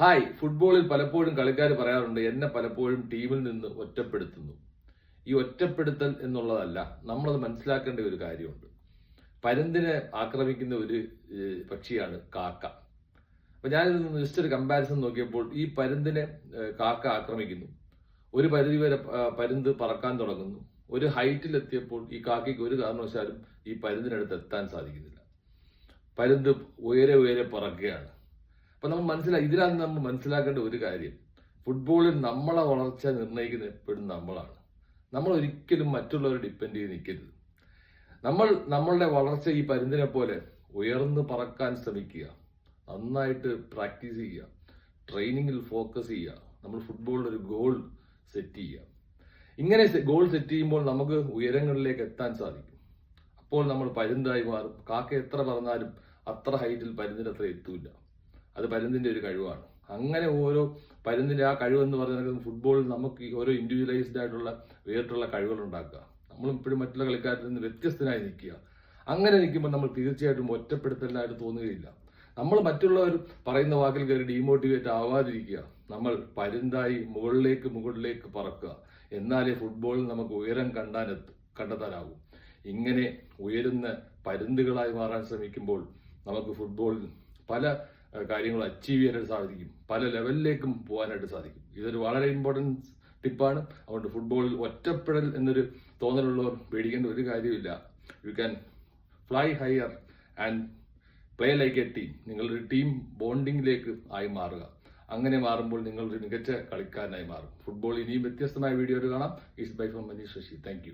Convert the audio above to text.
Hi ഫുട്ബോളിൽ പലപ്പോഴും കളിക്കാർ പറയാറുണ്ട് എന്നെ പലപ്പോഴും ടീമിൽ നിന്ന് ഒറ്റപ്പെടുത്തുന്നു. ഈ ഒറ്റപ്പെടുത്തൽ എന്നുള്ളതല്ല നമ്മളത് മനസ്സിലാക്കേണ്ട ഒരു കാര്യമുണ്ട്. പരുന്തിനെ ആക്രമിക്കുന്ന ഒരു പക്ഷിയാണ് കാക്ക. അപ്പൊ ഞാനിത് ജസ്റ്റ് ഒരു കമ്പാരിസൺ നോക്കിയപ്പോൾ ഈ പരുന്തിനെ കാക്ക ആക്രമിക്കുന്നു. ഒരു പരിധി വരെ പരുന്ത് പറക്കാൻ തുടങ്ങുന്നു. ഒരു ഹൈറ്റിൽ എത്തിയപ്പോൾ ഈ കാക്കയ്ക്ക് ഒരു കാരണവശാലും ഈ പരുന്തിനടുത്ത് എത്താൻ സാധിക്കുന്നില്ല. പരുന്ത് ഉയരെ ഉയരെ പറക്കുകയാണ്. അപ്പൊ നമ്മൾ മനസ്സിലാക്കി ഇതിലാണ് നമ്മൾ മനസ്സിലാക്കേണ്ട ഒരു കാര്യം. ഫുട്ബോളിൽ നമ്മളെ വളർച്ച നിർണയിക്കുന്ന എപ്പോഴും നമ്മളാണ്. നമ്മൾ ഒരിക്കലും മറ്റുള്ളവരെ ഡിപ്പെൻഡ് ചെയ്ത് നിൽക്കരുത്. നമ്മൾ നമ്മളുടെ വളർച്ച ഈ പരുന്തിനെ പോലെ ഉയർന്നു പറക്കാൻ ശ്രമിക്കുക. നന്നായിട്ട് പ്രാക്ടീസ് ചെയ്യുക. ട്രെയിനിങ്ങിൽ ഫോക്കസ് ചെയ്യുക. നമ്മൾ ഫുട്ബോളിൽ ഒരു ഗോൾ സെറ്റ് ചെയ്യുക. ഇങ്ങനെ ഗോൾ സെറ്റ് ചെയ്യുമ്പോൾ നമുക്ക് ഉയരങ്ങളിലേക്ക് എത്താൻ സാധിക്കും. അപ്പോൾ നമ്മൾ പരുന്തായി മാറും. കാക്ക എത്ര പറഞ്ഞാലും അത്ര ഹൈറ്റിൽ പരുന്തിന് അത്ര എത്തൂല അത് പരുന്തിന്റെ ഒരു കഴിവാണ്. അങ്ങനെ ഓരോ പരുന്തിന്റെ ആ കഴിവെന്ന് പറഞ്ഞാൽ ഫുട്ബോളിൽ നമുക്ക് ഓരോ ഇൻഡിവിജ്വലൈസ്ഡ് ആയിട്ടുള്ള വേറിട്ടുള്ള കഴിവുകൾ ഉണ്ടാക്കുക. നമ്മൾ ഇപ്പോഴും മറ്റുള്ള കളിക്കാരിൽ നിന്ന് വ്യത്യസ്തനായി നിൽക്കുക. അങ്ങനെ നിൽക്കുമ്പോൾ നമ്മൾ തീർച്ചയായിട്ടും ഒറ്റപ്പെടുത്തലായിട്ട് തോന്നുകയില്ല. നമ്മൾ മറ്റുള്ളവർ പറയുന്ന വാക്കിൽ കയറി ഡീമോട്ടിവേറ്റ് ആവാതിരിക്കുക. നമ്മൾ പരുന്തായി മുകളിലേക്ക് മുകളിലേക്ക് പറക്കുക. എന്നാലേ ഫുട്ബോളിൽ നമുക്ക് ഉയരം കണ്ടാനെത്തു കണ്ടെത്താനാവും. ഇങ്ങനെ ഉയരുന്ന പരുന്തുകളായി മാറാൻ ശ്രമിക്കുമ്പോൾ നമുക്ക് ഫുട്ബോളിൽ പല ഏഹ്, കാര്യങ്ങളും അച്ചീവ് ചെയ്യാനായിട്ട് സാധിക്കും. പല ലെവലിലേക്കും പോകാനായിട്ട് സാധിക്കും. ഇതൊരു വളരെ ഇമ്പോർട്ടൻസ് ടിപ്പാണ് അതുകൊണ്ട് ഫുട്ബോളിൽ ഒറ്റപ്പെടൽ എന്നൊരു തോന്നലുള്ളവർ പേടിക്കേണ്ട ഒരു കാര്യമില്ല you can fly higher and play like a team നിങ്ങളൊരു ടീം ബോണ്ടിങ്ങിലേക്ക് ആയി മാറുക. അങ്ങനെ മാറുമ്പോൾ നിങ്ങളൊരു മികച്ച കളിക്കാരനായി മാറും. ഫുട്ബോൾ ഇനിയും വ്യത്യസ്തമായ വീഡിയോ കാണാം. Is bye from Manish Sasi thank